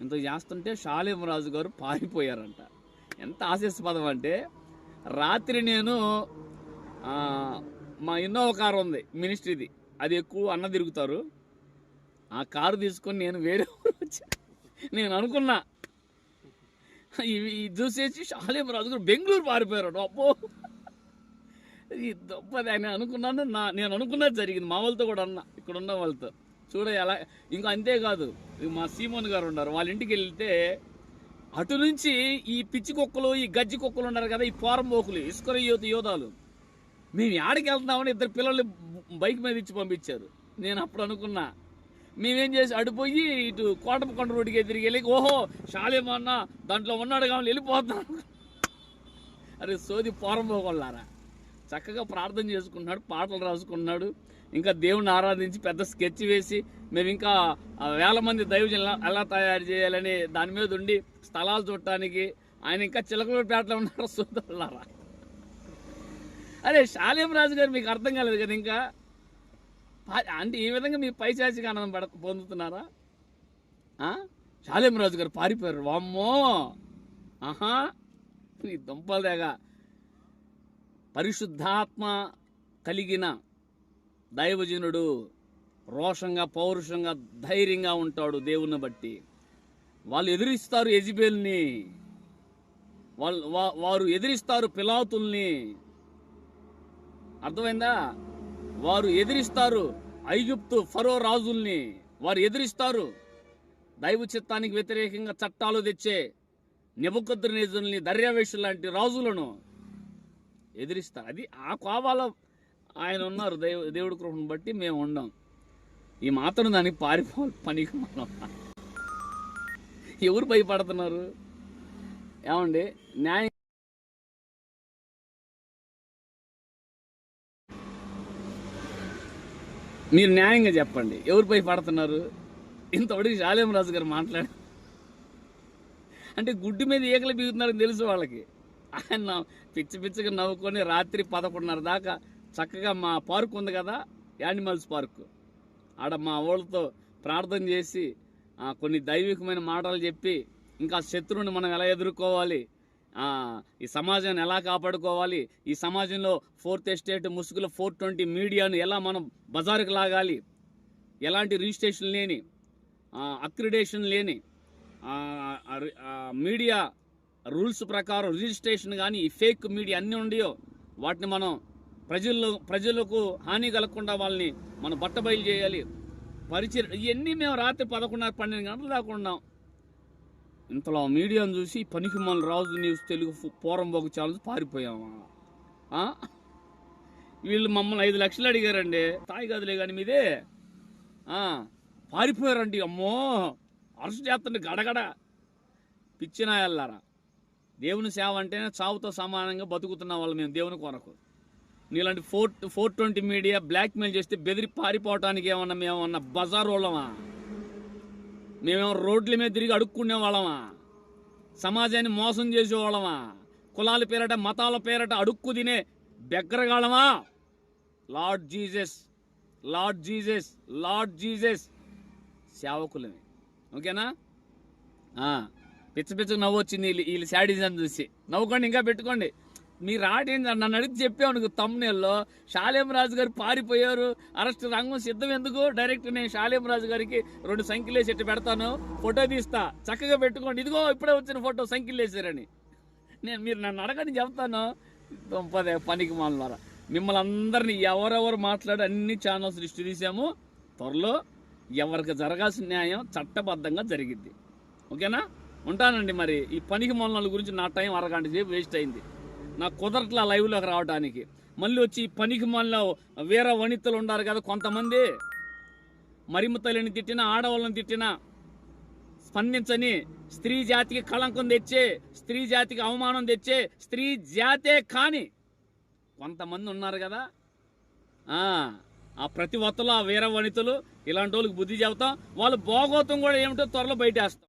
ఇంత చేస్తుంటే షాలేం రాజు గారు పారిపోయారంట. ఎంత ఆశీస్పదం అంటే రాత్రి నేను మా ఇన్నోవ కారు ఉంది మినిస్ట్రీది. అది ఎక్కువ అన్న తిరుగుతారు. ఆ కారు తీసుకొని నేను వేరే వచ్చా. నేను అనుకున్నా. ఇవి ఇది చూసేసి షాలేం రాజు గారు బెంగళూరు పారిపోయారు అబ్బో! ఈ దొప్పది అని అనుకున్నాను నా నేను అనుకున్నది జరిగింది. మా వాళ్ళతో కూడా అన్న ఇక్కడ ఉన్న వాళ్ళతో. చూడ ఎలా ఇంకా అంతేకాదు మా సీమోన్ గారు ఉన్నారు. వాళ్ళ ఇంటికి వెళ్తే అటు నుంచి ఈ పిచ్చి కుక్కలు ఈ గజ్జి కుక్కలు ఉన్నారు కదా ఈ పోరంబోకులు ఇసుకర యోధ యోధాలు. మేము ఆడికి వెళ్తున్నామని ఇద్దరు పిల్లల్ని బైక్ మీద ఇచ్చి పంపించారు. నేను అప్పుడు అనుకున్నా మేమేం చేసి అడిపోయి ఇటు కోటపకొండ రోడ్డుకి తిరిగి వెళ్ళి ఓహో షాలేమా దాంట్లో ఉన్నాడు కాబట్టి వెళ్ళిపోతున్నాం అరే సోది పోరంబోకొల్లారా చక్కగా ప్రార్థన చేసుకున్నాడు పాటలు రాసుకున్నాడు ఇంకా దేవుణ్ణి ఆరాధించి పెద్ద స్కెచ్ వేసి మేము ఇంకా వేల మంది దైవజనులు ఎలా తయారు చేయాలని దాని మీద ఉండి స్థలాలు చూడటానికి ఆయన ఇంకా చిలకలపేటలో ఉన్నారు సోదరులారా? అరే శాలేం రాజు గారు మీకు అర్థం కాలేదు కదా ఇంకా? అంటే ఈ విధంగా మీ పైశాచిక ఆనందం పడ పొందుతున్నారా? ఆ? శాలేం రాజు గారు పారిపోయారు. వామ్మో! ఆహా! ఈ దుంపలేగా పరిశుద్ధాత్మ కలిగిన దైవజనుడు రోషంగా పౌరుషంగా ధైర్యంగా ఉంటాడు దేవుని బట్టి. వాళ్ళు ఎదిరిస్తారు ఎజిబేల్ని వాళ్ళు వారు ఎదిరిస్తారు పిలాతుల్ని. అర్థమైందా? వారు ఎదిరిస్తారు ఐగుప్తు ఫరో రాజుల్ని. వారు ఎదిరిస్తారు. దైవ చిత్తానికి వ్యతిరేకంగా చట్టాలు తెచ్చే నిబుకద్రనేజుల్ని దర్యావేషు లాంటి రాజులను ఎదిరిస్తారు. అది ఆ కోవాల ఆయన ఉన్నారు దేవు దేవుడి కృపను బట్టి మేము ఉండం. ఈ మాత్రం దానికి పారిపోవాలి పనికి మనం. ఎవరు భయపడుతున్నారు? ఏమండి న్యాయం మీరు న్యాయంగా చెప్పండి. ఎవరు భయపడుతున్నారు? ఇంతవరకు శాలేం రాజు గారు మాట్లాడు అంటే గుడ్డు మీద ఈకలు బిగుతున్నారని తెలుసు వాళ్ళకి. ఆయన పిచ్చి పిచ్చిగా నవ్వుకొని రాత్రి పదకొండున్నర దాకా చక్కగా మా పార్క్ ఉంది కదా యానిమల్స్ పార్క్ ఆడ మా వాళ్ళతో ప్రార్థన చేసి కొన్ని దైవికమైన మాటలు చెప్పి ఇంకా శత్రువుని మనం ఎలా ఎదుర్కోవాలి? ఈ సమాజాన్ని ఎలా కాపాడుకోవాలి? ఈ సమాజంలో ఫోర్త్ ఎస్టేట్ ముసుగుల ఫోర్ ట్వంటీ మీడియాను ఎలా మనం బజారుకు లాగాలి? ఎలాంటి రిజిస్ట్రేషన్ లేని అక్రిడేషన్ లేని మీడియా రూల్స్ ప్రకారం రిజిస్ట్రేషన్ కానీ ఈ ఫేక్ మీడియా అన్నీ ఉండయో వాటిని మనం ప్రజల్లో ప్రజలకు హాని కలగకుండా వాళ్ళని మనం బట్టబయలు చేయాలి. పరిచయం ఇవన్నీ మేము రాత్రి పదకొండున్నర పన్నెండు గంటలు దాకా ఉన్నాం. ఇంతలో మీడియాను చూసి పనికి మన రాజు న్యూస్ తెలుగు ఫు- బొగ్గు ఛానల్స్ పారిపోయామా వీళ్ళు మమ్మల్ని ఐదు లక్షలు అడిగారండి. తాయి గదిలే కానీ మీదే. పారిపోయారండి అమ్మో! అరెస్ట్ చేస్తండి గడగడ. పిచ్చినాయల్లారా. దేవుని సేవ అంటేనే చావుతో సమానంగా బతుకుతున్న వాళ్ళు మేము దేవుని కొరకు. నీలాంటి four four twenty media blackmail చేస్తే బెదిరి పారిపోవటానికి ఏమన్నా మేమన్నా బజార్ వాళ్ళమా? మేమేమో రోడ్ల మీద తిరిగి అడుక్కునే వాళ్ళమా? సమాజాన్ని మోసం చేసేవాళ్ళమా కులాల పేరట మతాల పేరట అడుక్కు తినే బెగ్గరగాళ్ళమా? Lord Jesus Lord Jesus Lord Jesus. సేవకులమే. ఓకేనా? పిచ్చ పిచ్చ నవ్వు వచ్చింది వీళ్ళు వీళ్ళు శాడిజం చూసి. నవ్వుకోండి ఇంకా పెట్టుకోండి. మీరు ఆడేంది నన్ను అడిగి చెప్పావు నీకు తమ్నేల్లో షాలేం రాజు గారు పారిపోయారు. అరెస్ట్ రంగం సిద్ధం ఎందుకు? డైరెక్ట్ నేను షాలేం రాజు గారికి రెండు సంఖ్యలు వేసి పెడతాను. ఫోటో తీస్తా. చక్కగా పెట్టుకోండి. ఇదిగో ఇప్పుడే వచ్చిన ఫోటో సంఖ్యలు వేసారని. నేను మీరు నన్ను అడగని చెప్తాను. పదే పనికి మాలన్నారా మిమ్మల్ని అందరినీ ఎవరెవరు మాట్లాడి అన్ని ఛానల్స్ లిస్టు తీసాము. త్వరలో ఎవరికి జరగాల్సిన న్యాయం చట్టబద్ధంగా జరిగిద్ది. ఓకేనా? ఉంటానండి మరి. ఈ పనికి మొలల గురించి నా టైం అరగంట సేపు వేస్ట్ అయింది. నాకు కుదరట్లా లైవ్లోకి రావడానికి. మళ్ళీ వచ్చి పనికి మనలో వేరే వనితలు ఉన్నారు కదా కొంతమంది. మరిమ తల్లిని తిట్టినా ఆడవాళ్ళని తిట్టినా స్పందించని స్త్రీ జాతికి కళంకం తెచ్చే స్త్రీ జాతికి అవమానం తెచ్చే స్త్రీ జాతే కాని కొంతమంది ఉన్నారు కదా. ఆ, ప్రతి ఒత్తలో ఆ వీర వనితలు ఇలాంటి వాళ్ళకి బుద్ధి చెబుతాం. వాళ్ళు బాగోతం కూడా ఏమిటో త్వరలో బయటేస్తాం.